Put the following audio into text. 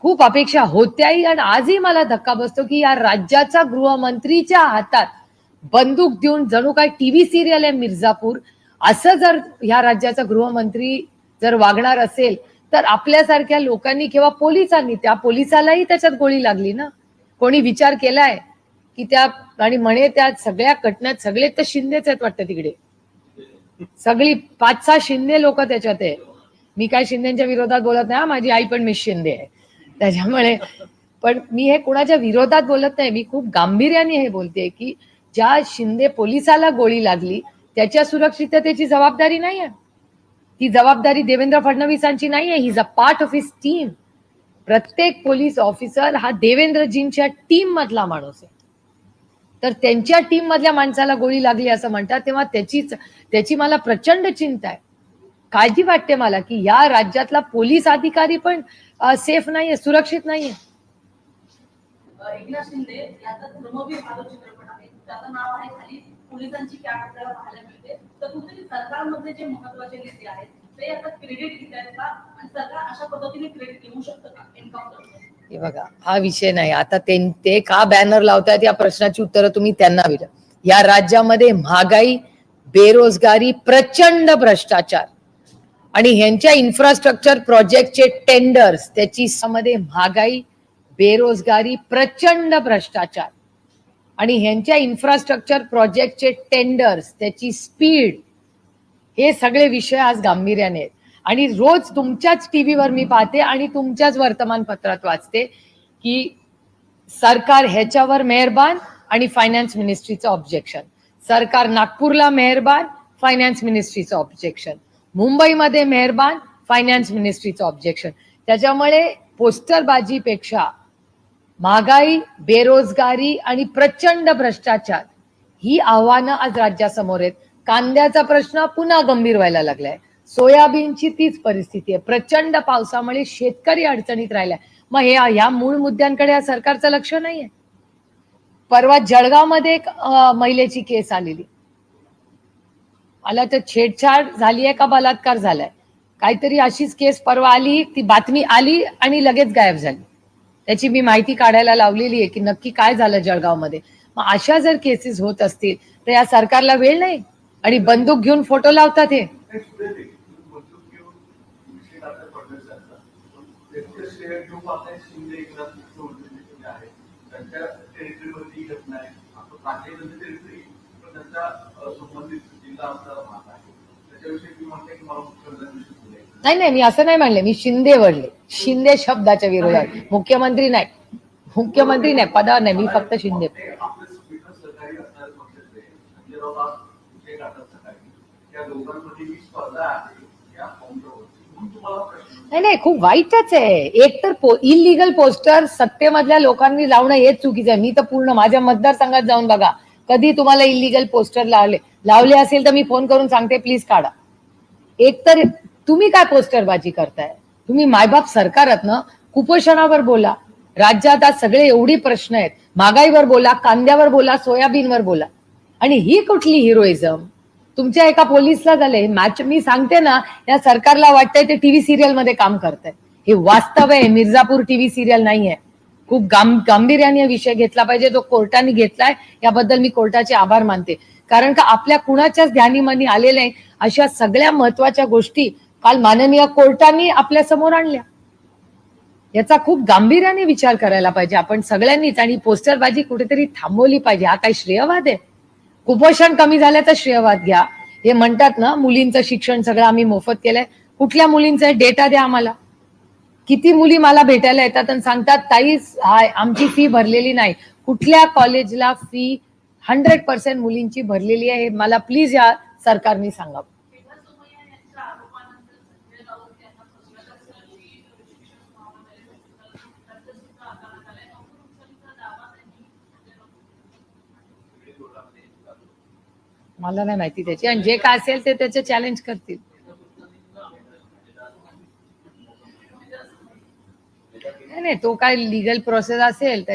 खूप अपेक्षा होत्याही आणि आजही मला धक्का बसतो की या राज्याच्या गृहमंत्रीच्या हातात बंदूक देऊन जणू काय टीव्ही सिरियल आहे मिर्झापूर. असं जर ह्या राज्याचा गृहमंत्री जर वागणार असेल तर आपल्यासारख्या लोकांनी किंवा पोलिसांनी त्या पोलिसालाही त्याच्यात गोळी लागली ना? कोणी विचार केलाय की त्या आणि म्हणे त्या सगळ्या घटनात सगळे तर शिंदेच आहेत वाटतं तिकडे. सगळी पाच सहा शिंदे लोक त्याच्यात आहे मी काय शिंदेच्या विरोधात बोलत नाही माझी आई पण मिस शिंदे आहे. त्याच्यामुळे पण मी हे कुणाच्या विरोधात बोलत नाही मी खूप गांभीर्याने हे बोलते की ज्या शिंदे पोलिसाला गोळी लागली त्याच्या सुरक्षिततेची जबाबदारी नाही आहे ती जबाबदारी देवेंद्र फडणवीसांची नाही आहे his a part of his team प्रत्येक पोलीस ऑफिसर हा देवेंद्रजींच्या टीम मधला माणूस आहे. तर त्यांच्या टीम मधल्या माणसाला गोळी लागली असं म्हणतात तेव्हा त्याचीच त्याची मला प्रचंड चिंता आहे. काळजी वाटते मला की या राज्यातला पोलीस अधिकारी पण सेफ नाहीये सुरक्षित नाहीये. अ, एकनाथ शिंदे यांचा धर्मवीर हा जो चित्रपट आहे. त्याचं नाव आहे खाली पोलिसांची कॅट आपल्याला पाहायला मिळते. तर कुठेतरी सरकारमधले जे महत्त्वाचे नेते आहेत ते आता क्रेडिट घेत आहेत का? आणि सरकार अशा पद्धतीने क्रेडिट घेऊ शकतं का? एन्काउंटर हे बघा हा विषय नाही. आता ते ते का बॅनर लावतायत या प्रश्नाची उत्तरं तुम्ही त्यांना विचार या राज्यामध्ये महागाई बेरोजगारी प्रचंड भ्रष्टाचार. आणि ह्यांच्या इन्फ्रास्ट्रक्चर प्रोजेक्टचे टेंडर्स त्याची मध्ये महागाई बेरोजगारी प्रचंड भ्रष्टाचार. आणि ह्यांच्या इन्फ्रास्ट्रक्चर प्रोजेक्टचे टेंडर्स त्याची स्पीड हे सगळे विषय आज गांभीर्याने आहेत. आणि रोज तुमच्याच टीव्हीवर मी पाहते आणि तुमच्याच वर्तमानपत्रात वाचते की सरकार ह्याच्यावर मेहरबान आणि फायनान्स मिनिस्ट्रीचं ऑब्जेक्शन सरकार नागपूरला मेहरबान फायनान्स मिनिस्ट्रीचं ऑब्जेक्शन मुंबईमध्ये मेहरबान फायनान्स मिनिस्ट्रीचं ऑब्जेक्शन त्याच्यामुळे पोस्टरबाजीपेक्षा महागाई बेरोजगारी आणि प्रचंड भ्रष्टाचार ही आव्हानं आज राज्यासमोर आहेत. कांद्याचा प्रश्न पुन्हा गंभीर व्हायला लागलाय. सोयाबीनची तीच परिस्थिती आहे. प्रचंड पावसामुळे शेतकरी अडचणीत राहिलाय. मग हे ह्या मूळ मुद्द्यांकडे या सरकारचं लक्ष नाहीये. परवा जळगावमध्ये एक महिलेची केस आलेली. मला तर छेडछाड झाली आहे का बलात्कार झालाय? काहीतरी अशीच केस परवा आली ती बातमी आली आणि लगेच गायब झाली. त्याची मी माहिती काढायला लावलेली आहे की नक्की काय झालं जळगावमध्ये. मग अशा जर केसेस होत असतील तर या सरकारला वेळ नाही? आणि बंदूक घेऊन फोटो लावतात हे? नाही. नाही नाही मी असं नाही म्हणले मी शिंदे वडले. शिंदे शब्दाच्या विरोधात. मुख्यमंत्री नाही. मुख्यमंत्री नाही पदावर नाही. मी फक्त शिंदे. नाही नाही खूप वाईटच आहे. एक तर इलिगल पोस्टर सत्तेमधल्या लोकांनी लावणं हेच चुकीचं आहे. मी तर पूर्ण माझ्या मतदारसंघात जाऊन बघा. कधी तुम्हाला इलिगल पोस्टर लावले लावले असेल तर मी फोन करून सांगते प्लीज काढा. एक तर तुम्ही काय पोस्टरबाजी करताय? तुम्ही मायबाप सरकारात ना कुपोषणावर बोला. राज्यात आज सगळे एवढी प्रश्न आहेत. महागाईवर बोला कांद्यावर बोला सोयाबीनवर बोला. आणि ही कुठली हिरोइझम तुमच्या एका पोलिसला झाले. मॅच मी सांगते ना या सरकारला वाटतंय ते टीव्ही सिरियलमध्ये काम करताय हे वास्तव आहे मिर्झापूर टीव्ही सिरियल नाहीये. खूप गांभ गांभीर्याने विषय घेतला पाहिजे जो कोर्टाने घेतलाय याबद्दल मी कोर्टाचे आभार मानते. कारण का आपल्या कुणाच्याच ध्यानीमनी आले आलेल्या अशा सगळ्या महत्त्वाच्या गोष्टी काल माननीय कोर्टाने आपल्यासमोर आणल्या. याचा खूप गांभीर्याने विचार करायला पाहिजे. आपण सगळ्यांनीच आणि पोस्टरबाजी कुठेतरी थांबवली पाहिजे. हा काही श्रेयवाद आहे. कुपोषण कमी झाल्याचा श्रेयवाद घ्या. हे म्हणतात ना मुलींचं शिक्षण सगळं आम्ही मोफत केलंय. कुठल्या मुलींचा डेटा द्या आम्हाला. किती मुली मला भेटायला येतात आणि सांगतात ताई हाय, आमची फी भरलेली नाही. कुठल्या कॉलेजला फी हंड्रेड पर्सेंट मुलींची भरलेली आहे हे मला प्लीज या सरकारने सांगा. मला नाही माहिती त्याची. आणि जे काय असेल ते त्याचे चॅलेंज करतील. नाही तो काय लिगल प्रोसेस असेल त्या